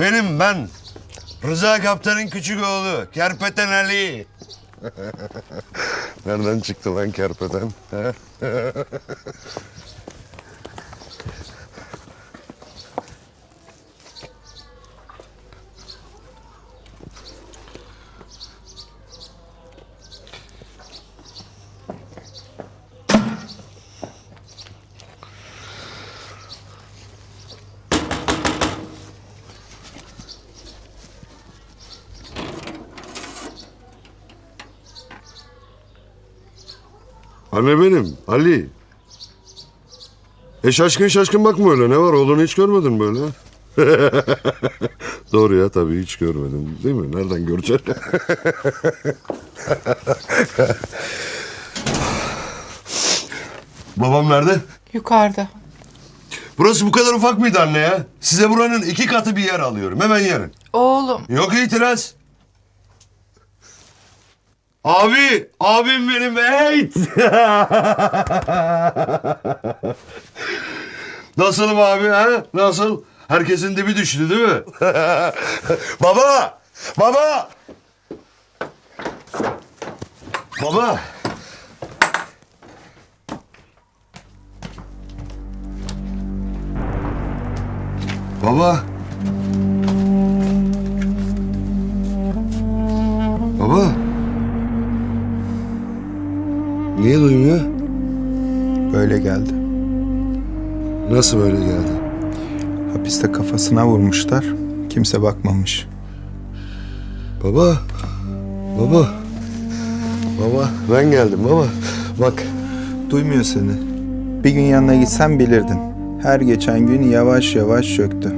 Benim ben. Rıza Kaptan'ın küçük oğlu. Kerpeten Ali. Nereden çıktı lan kerpeten? Anne benim, Ali. E şaşkın şaşkın bakma öyle. Ne var oğlunu hiç görmedin böyle. Doğru ya tabii hiç görmedim. Değil mi? Nereden göreceksin? Babam nerede? Yukarıda. Burası bu kadar ufak mıydı anne ya? Size buranın iki katı bir yer alıyorum. Hemen yarın. Oğlum. Yok itiraz. Abi, abim benim hey. Nasılım abi ha? Nasıl? Herkesin dibi düştü değil mi? baba! Baba! Baba! Baba! Baba. Niye duymuyor? Böyle geldi. Nasıl böyle geldi? Hapiste kafasına vurmuşlar. Kimse bakmamış. Baba. Baba. Baba. Ben geldim baba. Bak. Duymuyor seni. Bir gün yanına gitsen bilirdin. Her geçen gün yavaş yavaş çöktü.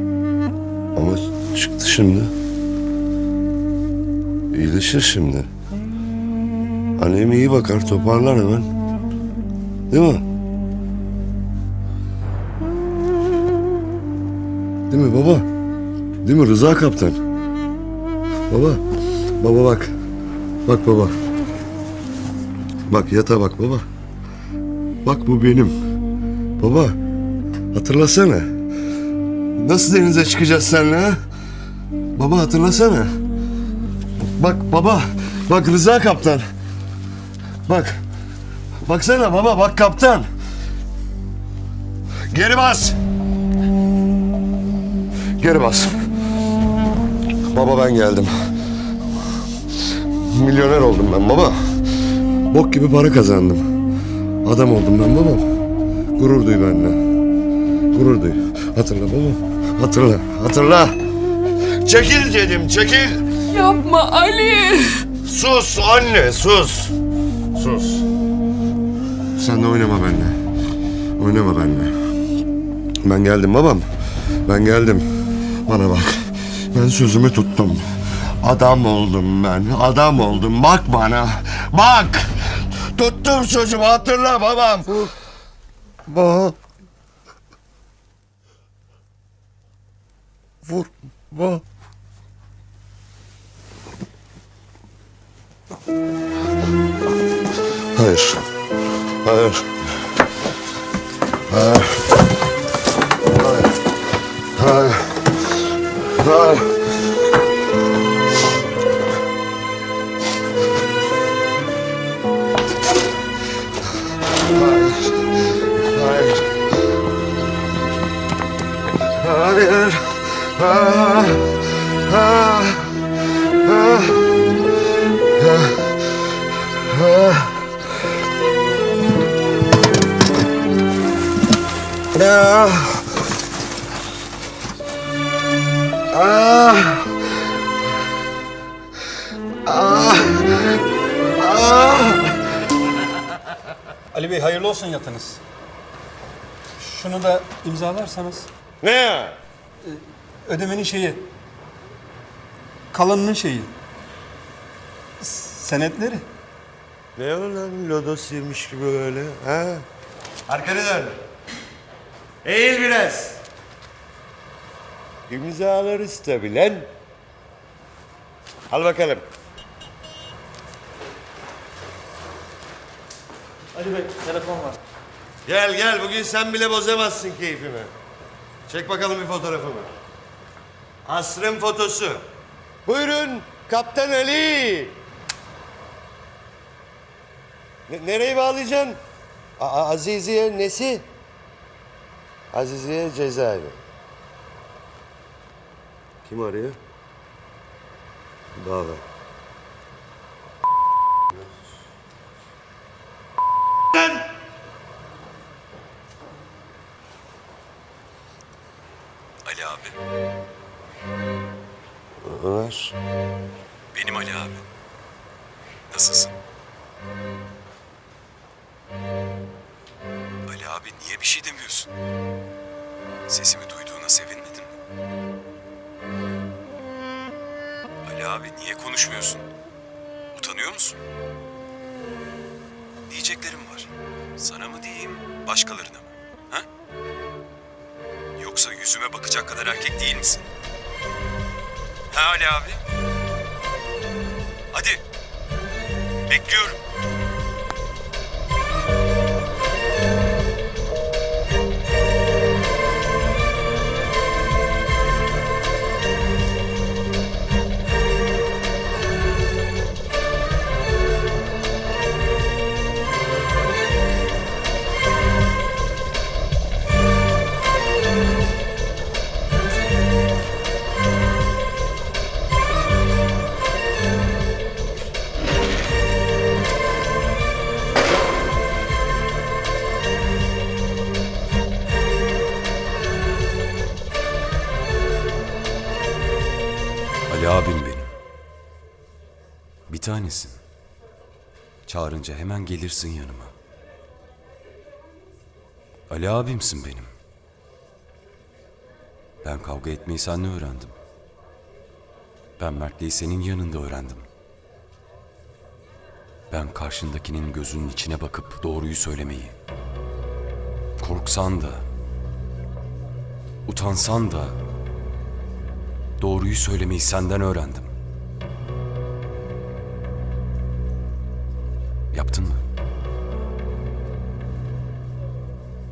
Ama çıktı şimdi. İyileşir şimdi. Annem iyi bakar toparlar hemen. Değil mi? Değil mi baba? Değil mi Rıza kaptan? Baba. Baba bak. Bak baba. Bak yata bak baba. Bak bu benim. Baba. Hatırlasana. Nasıl denize çıkacağız seninle ha? Baba hatırlasana. Bak baba. Bak Rıza kaptan. Bak. Baksana baba bak kaptan. Geri bas. Geri bas. Baba ben geldim. Milyoner oldum ben baba. Bok gibi para kazandım. Adam oldum ben babam. Gurur duy benimle. Gurur duy. Hatırla babam. Hatırla. Hatırla. Çekil dedim çekil. Yapma Ali. Sus anne sus. Sus. Sen de oynama benimle. Oynama benimle. Ben geldim babam. Ben geldim. Bana bak. Ben sözümü tuttum. Adam oldum ben. Adam oldum. Bak bana. Bak. Tuttum sözümü hatırla babam. Baba. Vurma. Hayır. Знаешь, знаешь, знаешь, знаешь. Ali Bey hayırlı olsun yatınız. Şunu da imzalarsanız Ne ya? ödemenin şeyi. Kalanının şeyi. Senetleri. Ne o lan lodos yemiş gibi öyle ha? Arkanı dön. Eğil biraz. İmzalarız tabii lan. Al bakalım. Ali Bey telefon var. Gel gel bugün sen bile bozamazsın keyfimi. Çek bakalım bir fotoğrafımı. Asrın fotosu. Buyurun Kaptan Ali. Ne- nereye bağlayacaksın? A- Aziziye nesi? Aziziye cezaevi. Kim arıyor? Baba. Diyeyim, başkalarına mı? Ha? Yoksa yüzüme bakacak kadar erkek değil misin? Ha Ali abi? Hadi. Bekliyorum. Tanesin. Çağırınca hemen gelirsin yanıma. Ali abimsin benim. Ben kavga etmeyi seninle öğrendim. Ben mertliği senin yanında öğrendim. Ben karşındakinin gözünün içine bakıp doğruyu söylemeyi. Korksan da, utansan da, Doğruyu söylemeyi senden öğrendim. Yaptın mı?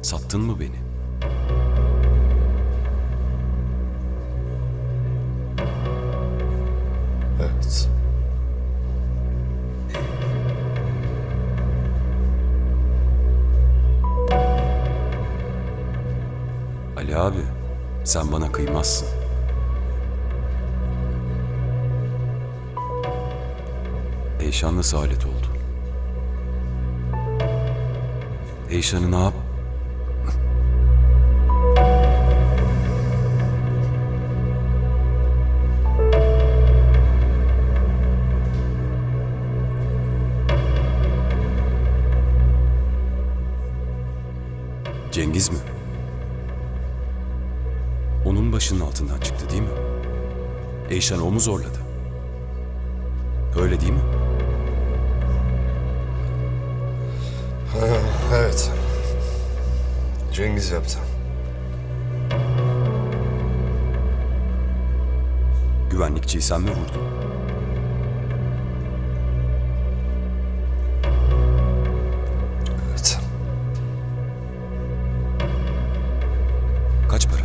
Sattın mı beni? Evet. Ali abi, sen bana kıymazsın. Eyşan nasıl alet oldu? Eyşan'ı ne yap? Cengiz mi? Onun başının altından çıktı değil mi? Eyşan o mu zorladı? Öyle değil mi? Evet. Cengiz yaptı. Güvenlikçiyi sen mi vurdun? Evet. Kaç para?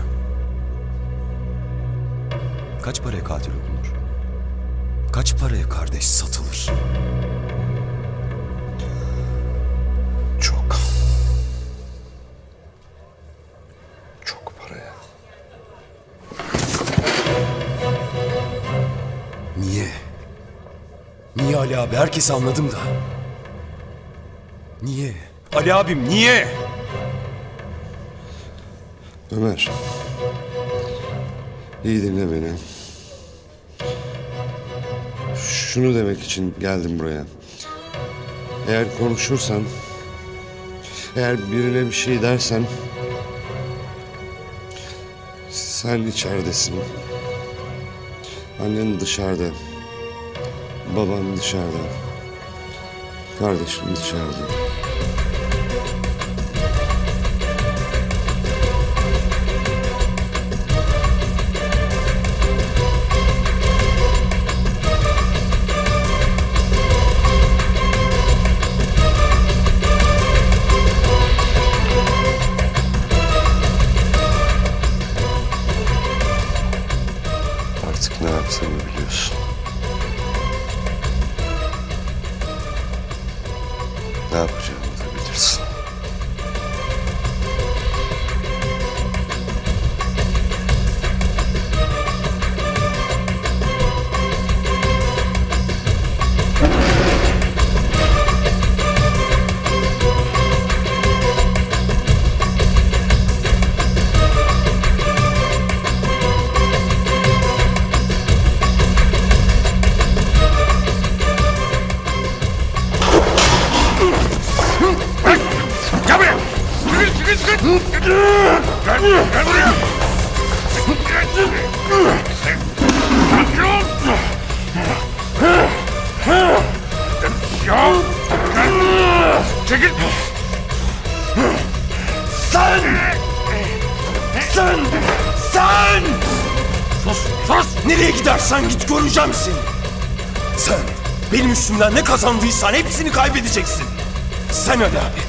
Kaç paraya katil olunur? Kaç paraya kardeş satılır? Ali abi? Herkes anladım da. Niye? Ali abim niye? Ömer. İyi dinle beni. Şunu demek için geldim buraya. Eğer konuşursan, eğer birine bir şey dersen, sen içeridesin. Annen dışarıda. Baban dışarıda. Kardeşim dışarıda. Üstümden ne kazandıysan hepsini kaybedeceksin. Sen Ali abi.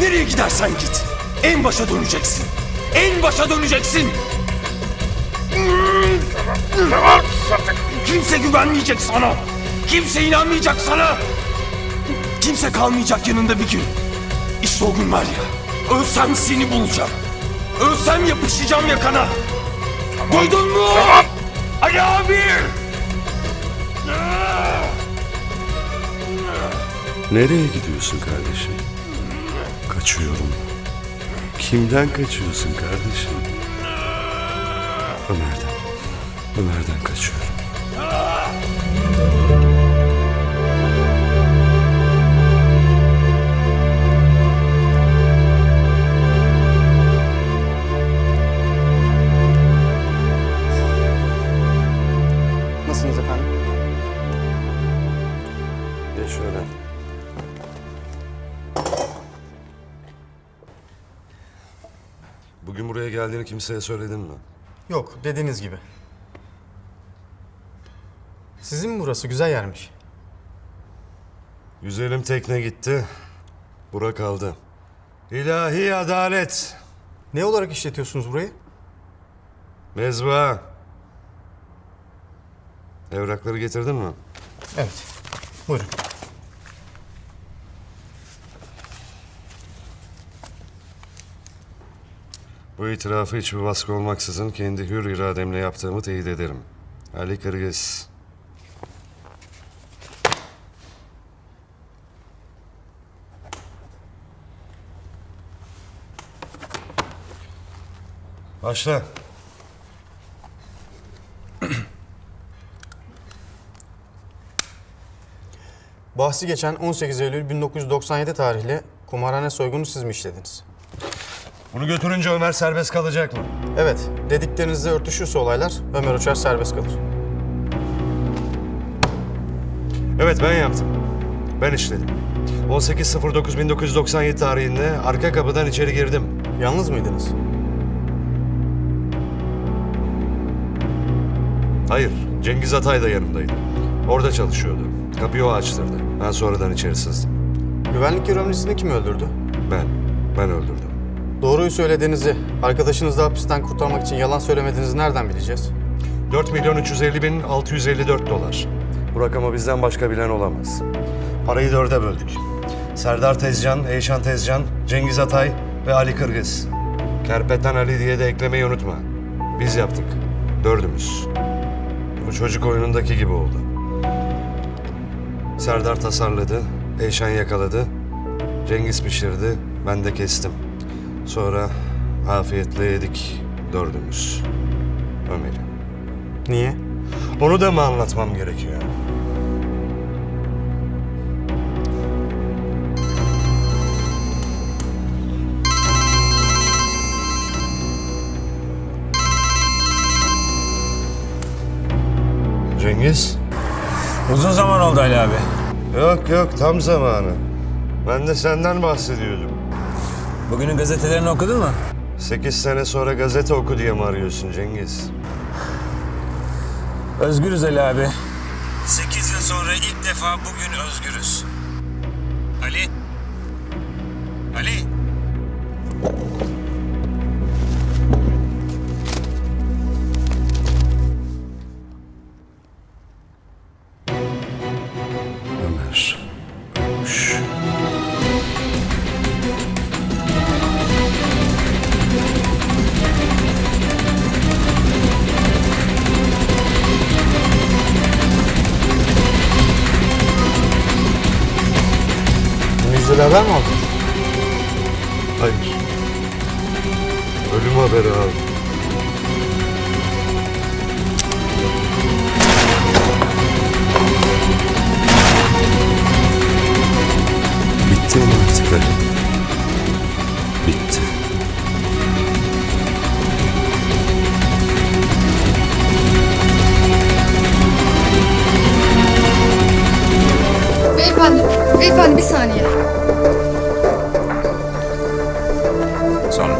Nereye gidersen git. En başa döneceksin. En başa döneceksin. Kimse güvenmeyecek sana. Kimse inanmayacak sana. Kimse kalmayacak yanında bir gün. İşte o gün var ya. Ölsem seni bulacağım. Ölsem yapışacağım yakana. Duydun mu? Ali abi! Nereye gidiyorsun kardeşim? Kaçıyorum. Kimden kaçıyorsun kardeşim? Ömer'den. Ömer'den kaçıyorum. Geldiğini kimseye söyledin mi? Yok, dediğiniz gibi. Sizin mi burası? Güzel yermiş. Güzelim tekne gitti. Bura kaldı. İlahi adalet. Ne olarak işletiyorsunuz burayı? Mezba. Evrakları getirdin mi? Evet. Buyurun. Bu itirafı hiçbir baskı olmaksızın kendi hür irademle yaptığımı teyit ederim. Ali Kırgız. Başla. Bahsi geçen 18 Eylül 1997 tarihli kumarhane soygunu siz mi işlediniz? Bunu götürünce Ömer serbest kalacak mı? Evet, dediklerinizle örtüşürse olaylar Ömer Uçar serbest kalır. Evet ben yaptım. Ben işledim. 18.09.1997 tarihinde arka kapıdan içeri girdim. Yalnız mıydınız? Hayır, Cengiz Atay da yanımdaydı. Orada çalışıyordu. Kapıyı o açtırdı. Ben sonradan içeri sızdım. Güvenlik görevlisini kim öldürdü? Ben, ben öldürdüm. Doğruyu söylediğinizi, arkadaşınızı hapisten kurtarmak için yalan söylemediğinizi nereden bileceğiz? 4 milyon 350 bin 654 dolar. Bu rakamı bizden başka bilen olamaz. Parayı dörde böldük. Serdar Tezcan, Eyşan Tezcan, Cengiz Atay ve Ali Kırgız. Kerpeten Ali diye de eklemeyi unutma. Biz yaptık. Dördümüz. Bu çocuk oyunundaki gibi oldu. Serdar tasarladı, Eyşan yakaladı, Cengiz pişirdi, ben de kestim. Sonra afiyetle yedik dördümüz. Ömer'i. Niye? Onu da mı anlatmam gerekiyor? Cengiz? Uzun zaman oldu Ali abi. Yok yok tam zamanı. Ben de senden bahsediyordum. Bugünün gazetelerini okudun mu? Sekiz sene sonra gazete oku diye mi arıyorsun Cengiz? Özgürüz Ali abi. 8 yıl sonra ilk defa bugün özgürüz. Beyefendi, beyefendi bir saniye. Sonra.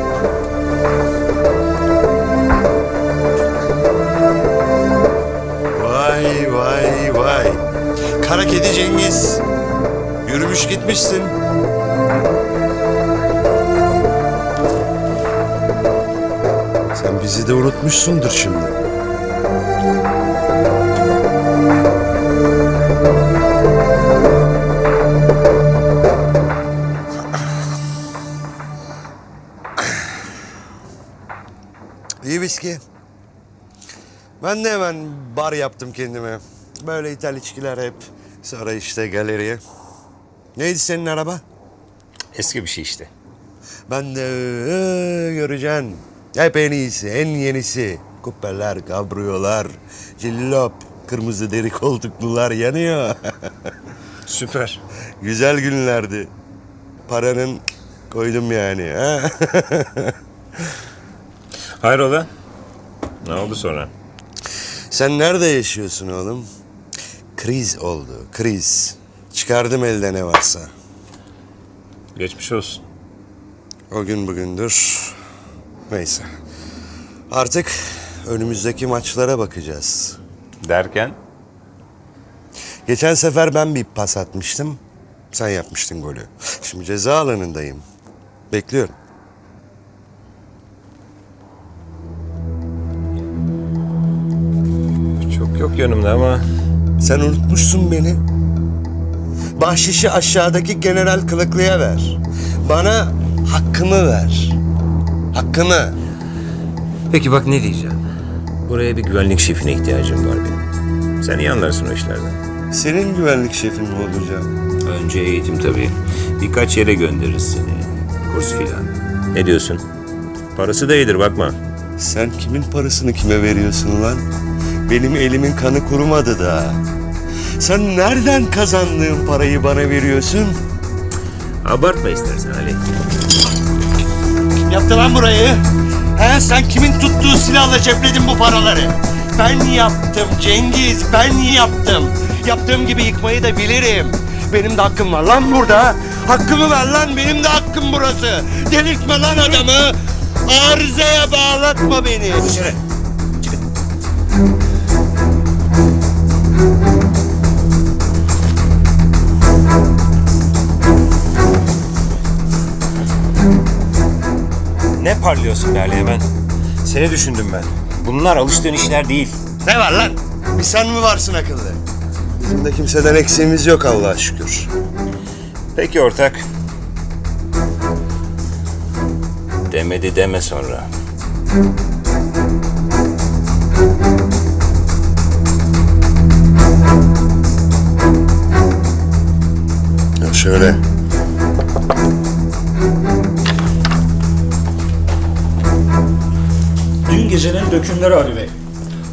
Vay vay vay. Kara kedi Cengiz. Yürümüş gitmişsin. Sen bizi de unutmuşsundur şimdi. Viski. Ben de hemen bar yaptım kendime. Böyle ithal içkiler hep. Sonra işte galeriye. Neydi senin araba? Eski bir şey işte. Ben de ee, göreceksin. Hep en iyisi, en yenisi. Kupeler, kabriyolar, cillop, kırmızı deri koltuklular yanıyor. Süper. Güzel günlerdi. Paranın koydum yani. Ha? Hayrola? Ne oldu sonra? Sen nerede yaşıyorsun oğlum? Kriz oldu, kriz. Çıkardım elde ne varsa. Geçmiş olsun. O gün bugündür. Neyse. Artık önümüzdeki maçlara bakacağız. Derken? Geçen sefer ben bir pas atmıştım. Sen yapmıştın golü. Şimdi ceza alanındayım. Bekliyorum. Yanımda ama Sen unutmuşsun beni. Bahşişi aşağıdaki general kılıklıya ver. Bana hakkımı ver. Hakkımı. Peki bak ne diyeceğim. Buraya bir güvenlik şefine ihtiyacım var benim. Sen iyi anlarsın o işlerden. Senin güvenlik şefin mi olacağım? Önce eğitim tabii. Birkaç yere göndeririz seni. Kurs filan. Ne diyorsun? Parası da iyidir bakma. Sen kimin parasını kime veriyorsun lan? Benim elimin kanı kurumadı da. Sen nereden kazandığın parayı bana veriyorsun? Abartma istersen Ali. Yaptı lan burayı? He sen kimin tuttuğu silahla cepledin bu paraları? Ben yaptım Cengiz, ben yaptım. Yaptığım gibi yıkmayı da bilirim. Benim de hakkım var lan burada. Hakkımı ver lan, benim de hakkım burası. Delirtme lan adamı. Arızaya bağlatma beni. Dışarı. Ne parlıyorsun be Ali hemen? Seni düşündüm ben. Bunlar alıştığın işler değil. Ne var lan? Bir sen mi varsın akıllı? Bizim de kimseden eksiğimiz yok Allah'a şükür. Peki ortak. Demedi deme sonra. Şöyle. Dün gecenin dökümleri Ali Bey.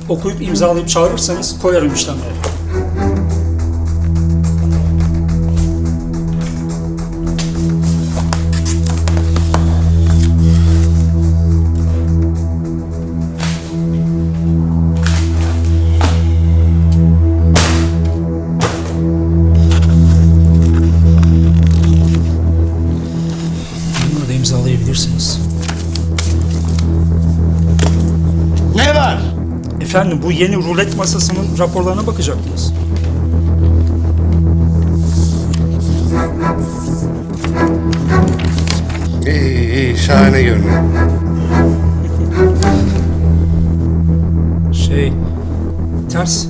Okuyup imzalayıp çağırırsanız koyarım işlemleri. Efendim bu yeni rulet masasının raporlarına bakacaktınız. İyi iyi şahane görünüyor. Şey ters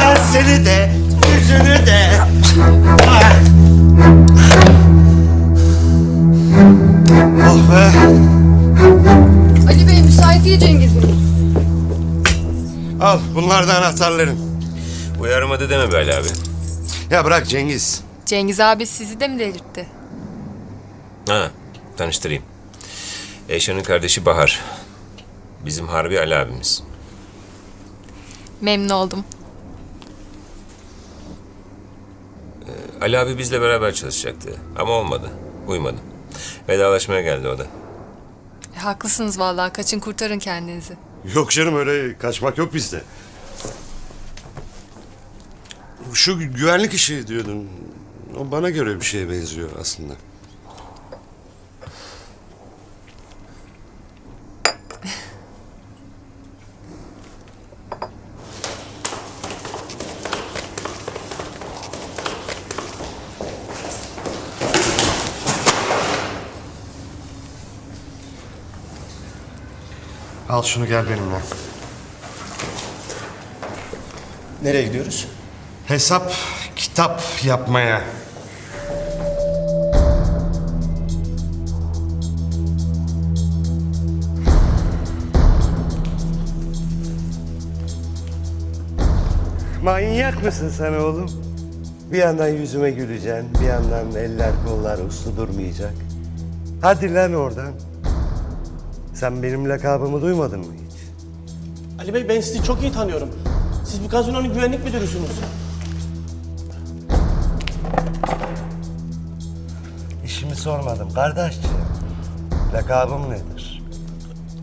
Ben seni de, yüzünü de. Ah. Oh be. Ali Bey müsait değil Cengiz Bey. Al bunlar da anahtarların. Uyarmadı deme böyle abi. Ya bırak Cengiz. Cengiz abi sizi de mi delirtti? Ha, tanıştırayım. Eyşan'ın kardeşi Bahar. Bizim Harbi Ali abimiz. Memnun oldum. Ali abi bizle beraber çalışacaktı ama olmadı. Uymadı. Vedalaşmaya geldi o da. E, haklısınız vallahi. Kaçın kurtarın kendinizi. Yok canım öyle kaçmak yok bizde. Şu güvenlik işi diyordun. O bana göre bir şeye benziyor aslında. Şunu gel benimle. Nereye gidiyoruz? Hesap kitap yapmaya. Manyak mısın sen oğlum? Bir yandan yüzüme güleceksin, bir yandan eller kollar uslu durmayacak. Hadi lan oradan. Sen benim lakabımı duymadın mı hiç? Ali Bey ben sizi çok iyi tanıyorum. Siz bu gazinonun güvenlik müdürüsünüz. İşimi sormadım kardeşciğim. Lakabım nedir?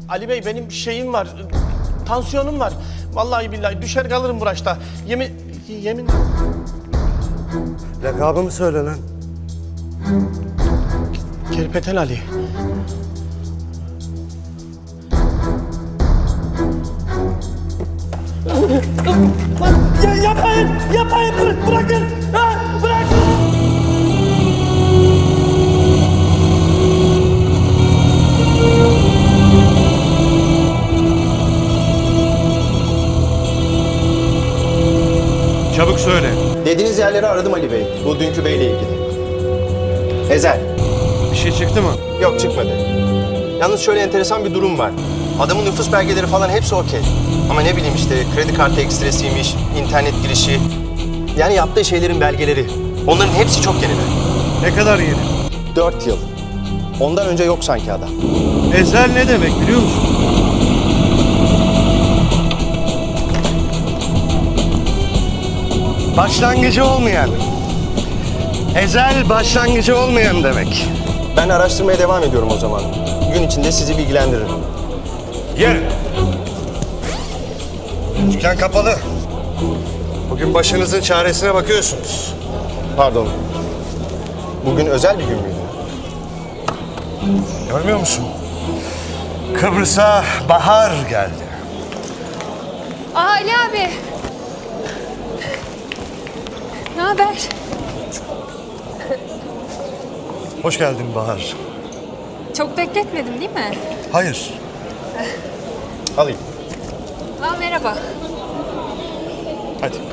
Ali Bey benim şeyim var. Tansiyonum var. Vallahi billahi düşer kalırım bu raşta. Yemin yemin Lakabımı söyle lan. Kerpeten Ali. Ya yapmayın! Yapmayın! Bırak, bırakın! Ha, bırakın! Çabuk söyle. Dediğiniz yerleri aradım Ali Bey. Bu dünkü beyle ilgili. Ezel. Bir şey çıktı mı? Yok çıkmadı. Yalnız şöyle enteresan bir durum var. Adamın nüfus belgeleri falan hepsi okey. Ama ne bileyim işte kredi kartı ekstresiymiş, internet girişi. Yani yaptığı şeylerin belgeleri. Onların hepsi çok yeni. Ne kadar yeni? Dört yıl. Ondan önce yok sanki adam. Ezel ne demek biliyor musun? Başlangıcı olmayan. Ezel başlangıcı olmayan demek. Ben araştırmaya devam ediyorum o zaman. Gün içinde sizi bilgilendiririm. Gel. Dükkan kapalı. Bugün başınızın çaresine bakıyorsunuz. Pardon. Bugün özel bir gün müydü? Görmüyor musun? Kıbrıs'a bahar geldi. Aa Ali abi. Ne haber? Hoş geldin Bahar. Çok bekletmedim değil mi? Hayır. Alayım. Aa merhaba. Hadi.